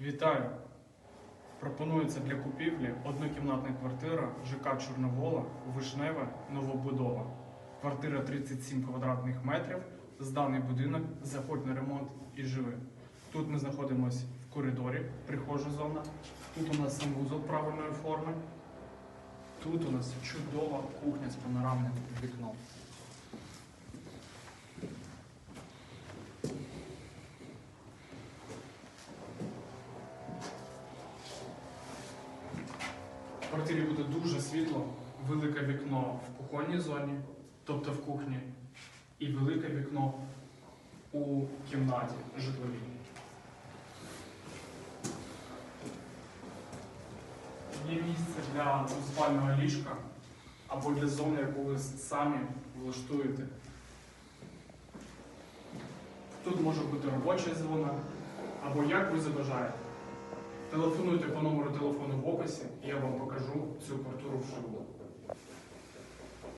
Вітаю! Пропонується для купівлі однокімнатна квартира ЖК Чорновола, Вишневе, новобудова. Квартира 37 квадратних метрів. Зданий будинок, заходь на ремонт і живи. Тут ми знаходимося в коридорі, прихожа зона. Тут у нас санвузол правильної форми. Тут у нас чудова кухня з панорамним вікном. В квартирі буде дуже світло, велике вікно в кухонній зоні, тобто в кухні, і велике вікно у кімнаті житловій. Є місце для спального ліжка або для зони, яку ви самі влаштуєте. Тут може бути робоча зона, або як ви забажаєте. Телефонуйте по номеру телефону в описі, і я вам покажу цю квартиру вживу.